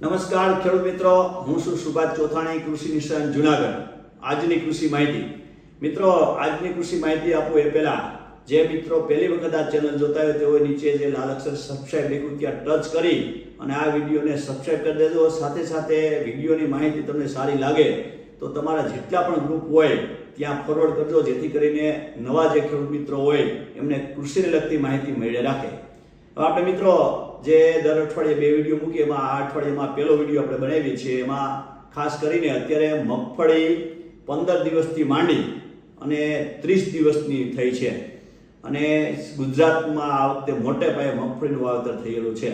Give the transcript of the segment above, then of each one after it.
નમસ્કાર ખેડૂત મિત્રો, હું છું સુભાષ ચોથાણી, કૃષિ નિષ્ણાત જુનાગઢ. આજની કૃષિ માહિતી. મિત્રો, આજની કૃષિ માહિતી આપું એ પહેલાં જે મિત્રો પહેલી વખત આ ચેનલ જોતા હોય તેઓ નીચે જે લાલ અક્ષર સબસ્ક્રાઇબ લીધું ત્યાં ટચ કરી અને આ વિડીયોને સબસ્ક્રાઇબ કરી દેજો. સાથે સાથે વિડીયોની માહિતી તમને સારી લાગે તો તમારા જેટલા પણ ગ્રુપ હોય ત્યાં ફોરવર્ડ કરજો, જેથી કરીને નવા જે ખેડૂત મિત્રો હોય એમને કૃષિને લગતી માહિતી મળી રાખે. આપણે મિત્રો જે દર અઠવાડિયે બે વીડિયો મૂકીએ, એમાં આ અઠવાડિયામાં પહેલો વીડિયો આપણે બનાવીએ છીએ, એમાં ખાસ કરીને અત્યારે મગફળી પંદર દિવસથી માંડી અને ત્રીસ દિવસની થઈ છે. અને ગુજરાતમાં આ વખતે મોટે પાયે મગફળીનું વાવેતર થયેલું છે.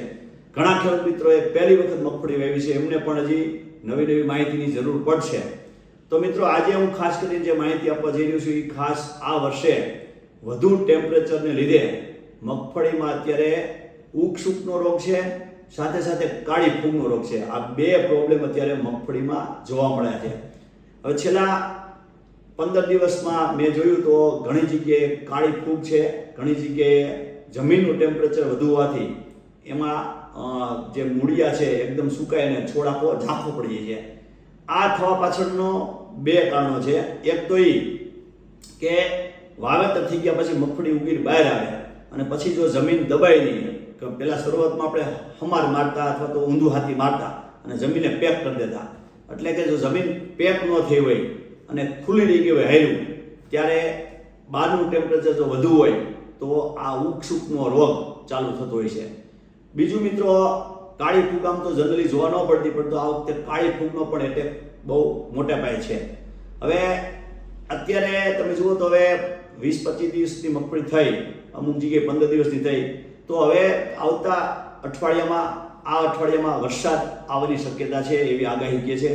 ઘણા ખેડૂત મિત્રોએ પહેલી વખત મગફળી વાવી છે, એમને પણ હજી નવી નવી માહિતીની જરૂર પડશે. તો મિત્રો, આજે હું ખાસ કરીને જે માહિતી આપવા જઈ રહ્યો છું એ ખાસ આ વર્ષે વધુ ટેમ્પરેચરને લીધે મગફળીમાં અત્યારે ઉગસૂકનો રોગ છે, સાથે સાથે કાળી ફૂગનો રોગ છે. આ બે પ્રોબ્લેમ અત્યારે મગફળીમાં જોવા મળ્યા છે. હવે છેલ્લા પંદર દિવસમાં મેં જોયું તો ઘણી જગ્યાએ કાળી ફૂગ છે, ઘણી જગ્યાએ જમીનનું ટેમ્પરેચર વધુ હોવાથી એમાં જે મૂળિયા છે એકદમ સુકાઈને છોડ આખો ઝાંખો પડી જાય છે. આ થવા પાછળનો બે કારણો છે. એક તો એ કે વાવેતર થઈ ગયા પછી મગફળી ઉગીને બહાર આવે. અને પછી જો જમીન દબાઈ નહીં કે પહેલાં શરૂઆતમાં આપણે હમાર મારતા અથવા તો ઊંધું હાથી મારતા અને જમીનને પેક કરી દેતા. એટલે કે જો જમીન પેક ન થઈ હોય અને ખુલ્લી રહી ગઈ હોય હાર્યું, ત્યારે બહારનું ટેમ્પરેચર જો વધુ હોય, તો આ ઉકસુકનો રોગ ચાલુ થતો હોય છે. બીજું મિત્રો, કાળી ફૂગ તો જનરલી જોવા ન પડતી પણ તો આ વખતે કાળી ફૂગનો પણ એટેક બહુ મોટા પાયે છે. હવે અત્યારે તમે જુઓ તો હવે વીસ પચીસ દિવસની મગફળી થઈ, અમુક જગ્યાએ પંદર દિવસની થઈ, તો હવે આવતા અઠવાડિયામાં, આ અઠવાડિયામાં વરસાદ આવવાની શક્યતા છે એવી આગાહી કે છે.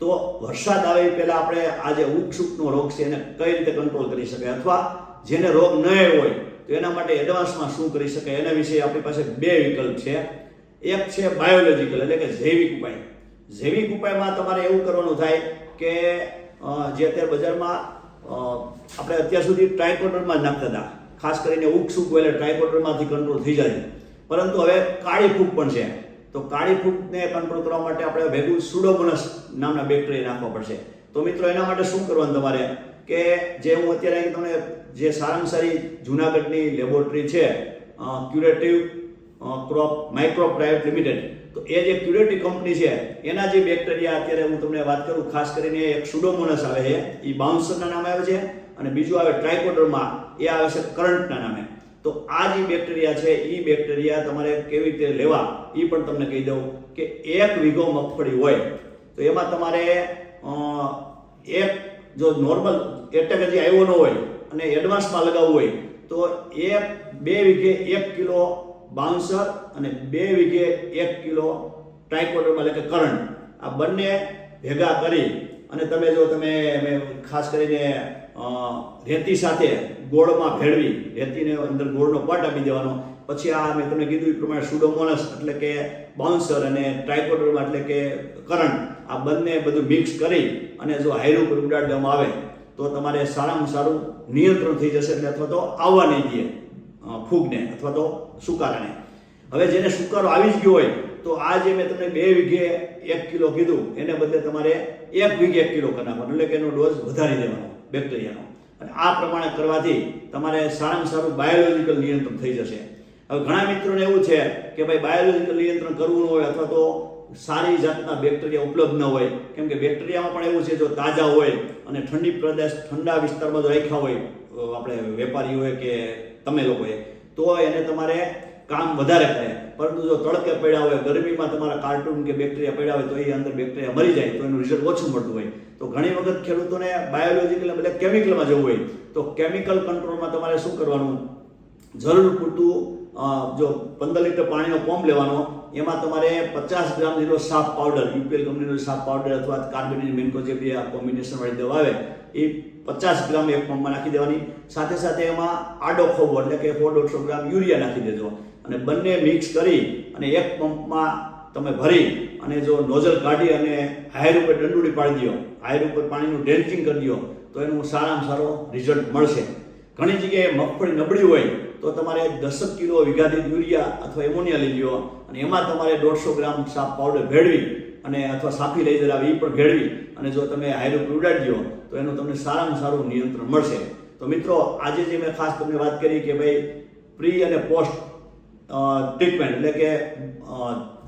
તો વરસાદ આવે પહેલા આપણે આ જે ઉગસુકનો રોગ છે એને કઈ રીતે કંટ્રોલ કરી શકાય? અથવા જેને રોગ ન હોય, તો એના માટે એડવાન્સમાં શું કરી શકાય? એના વિશે આપણી પાસે બે વિકલ્પ છે. એક છે બાયોલોજીકલ એટલે કે જૈવિક ઉપાય. જૈવિક ઉપાયમાં તમારે એવું કરવાનું થાય કે જે અત્યારે બજારમાં આપણે અત્યાર સુધી ટ્રાયકોડરમાં જ નાખતા હતા. ખાસ કરીને ઉગસુક હોય એટલે ટ્રાયકોડરમાંથી કંટ્રોલ થઈ જાય. પરંતુ હવે કાળી ફૂગ પણ છે. તો કાળી ફૂગને કંટ્રોલ કરવા માટે આપણે ભેગું સુડોમોનસ નામના બેક્ટેરિયા નાખવા પડશે. તો મિત્રો, એના માટે શું કરવાનું તમારે? કે જે હું અત્યારે તમને જે સારામાં સારી જુનાગઢની લેબોરેટરી છે curative crop micro private limited તો એ જે ક્યુરેટી કંપની છે, એના જે બેક્ટેરિયા અત્યારે હું તમને વાત કરું, ખાસ કરીને એક સુડોમોનસ આવે છે એ બાઉન્સરના નામે આવે છે, અને બીજું આવે ટ્રાઇકોડરમાં એ આવે છે કરંટના નામે. તો આ જે બેક્ટેરિયા છે એ બેક્ટેરિયા તમારે કેવી રીતે લેવા એ પણ તમને કહી દઉં કે એક વીઘો મગફળી હોય, તો એમાં તમારે એક જો નોર્મલ એટેક હજી આવ્યો ન હોય, અને એડવાન્સમાં લગાવવું હોય, તો એક બે વીઘે એક કિલો બાઉન્સર અને બે વીઘે એક કિલો ટ્રાઇકોડરમાં એટલે કે કરંટ આ બંને ભેગા કરી અને તમે જો તમે ખાસ કરીને રેતી સાથે ગોળમાં ભેળવી, રેતીને અંદર ગોળનો પટ આપી દેવાનો. પછી આ મેં તમને કીધું એ પ્રમાણે સુડોમોનસ એટલે કે બાઉન્સર અને ટ્રાઇકોડરમાં એટલે કે કરંટ આ બંને બધું મિક્સ કરી અને જો હાયરું પર ઉડાડવામાં આવે, તો તમારે સારામાં સારું નિયંત્રણ થઈ જશે એટલે અથવા તો આવવા નહીં દે. ફૂગને અથવા તો સુકારાને. હવે જેને સુકારો આવી જ ગયો હોય, તો આ જે મેં તમને બે વીઘે એક કિલો કીધું, એને બદલે તમારે એક વીઘે એક કિલો કરી નાખવાનો, એટલે કે એનો ડોઝ વધારી દેવાનો બેક્ટેરિયાનો અને આ પ્રમાણે કરવાથી તમારે સારામાં સારું બાયોલોજિકલ નિયંત્રણ થઈ જશે. હવે ઘણા મિત્રોને એવું છે કે ભાઈ બાયોલોજિકલ નિયંત્રણ કરવું હોય અથવા તો સારી જાતના બેક્ટેરિયા ઉપલબ્ધ ન હોય. કેમ કે બેક્ટેરિયામાં પણ એવું છે, જો તાજા હોય અને ઠંડી પ્રદેશ, ઠંડા વિસ્તારમાં જો રાખ્યા હોય આપણે વેપારી હોય કે તમે લોકોએ તો એને તમારે કામ વધારે કરે પરંતુ જો તડકે પડ્યા હોય, ગરમીમાં તમારા કાર્ટૂન કે બેક્ટેરિયા પડ્યા હોય, તો એ અંદર બેક્ટેરિયા મરી જાય, તો એનું રિઝલ્ટ ઓછું મળતું હોય. તો ઘણી વખત ખેડૂતોને બાયોલોજીકલ એટલે કેમિકલમાં જવું હોય. તો કેમિકલ કંટ્રોલમાં તમારે શું કરવાનું? જરૂર પૂરતું જો પંદર લીટર પાણીનો પંપ લેવાનો, એમાં તમારે પચાસ ગ્રામ જેટલો સાફ પાવડર, યુપીએલ કંપનીનો સાફ પાવડર અથવા કાર્બોનેટ મેન્કો જે બી આ કોમ્બિનેશન વાળી દવા આવે, એ પચાસ ગ્રામ એક પંપમાં નાખી દેવાની. સાથે સાથે એમાં આડો ખોબો, એટલે કે સો દોઢસો ગ્રામ યુરિયા નાખી દેજો. અને બંને મિક્સ કરી અને એક પંપમાં તમે ભરી અને જો નોઝલ કાઢી અને હાયર ઉપર દંડુડી પાડી દો, હાયર ઉપર પાણીનું ડ્રેન્ચિંગ કરી દો, તો એનું સારામાં સારો રિઝલ્ટ મળશે. ઘણી જગ્યાએ મગફળી નબળી હોય તો તમારે દસક કિલો વિઘાદિત યુરિયા અથવા એમોનિયા લઈ લ્યો અને એમાં તમારે દોઢસો ગ્રામ સાપ પાવડર ભેળવી અને અથવા સાફી લઈ જલાવી એ પણ ભેળવી અને જો તમે હાઈડ્રોપ ઉડાડી દો તો એનું તમને સારામાં સારું નિયંત્રણ મળશે. તો મિત્રો, આજે જે મેં ખાસ તમને વાત કરી કે ભાઈ, પ્રી અને પોસ્ટ ટ્રીટમેન્ટ એટલે કે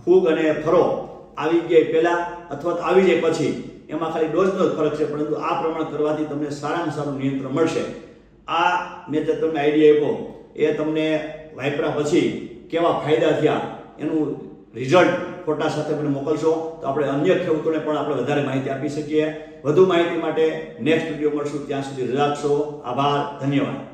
ફૂગ અને ફરો આવી જાય પહેલાં અથવા તો આવી જાય પછી, એમાં ખાલી ડોઝનો જ ફરક છે, પરંતુ આ પ્રમાણે કરવાથી તમને સારામાં સારું નિયંત્રણ મળશે. આ મેં તમને આઈડિયા આપ્યો એ તમને વાપર્યા પછી કેવા ફાયદા થયા એનું રિઝલ્ટ ફોટા સાથે મને મોકલશો. તો આપણે અન્ય ખેડૂતોને પણ આપણે વધારે માહિતી આપી શકીએ. વધુ માહિતી માટે નેક્સ્ટ વીડિયો મળશું. ત્યાં સુધી રજા આભાર. ધન્યવાદ.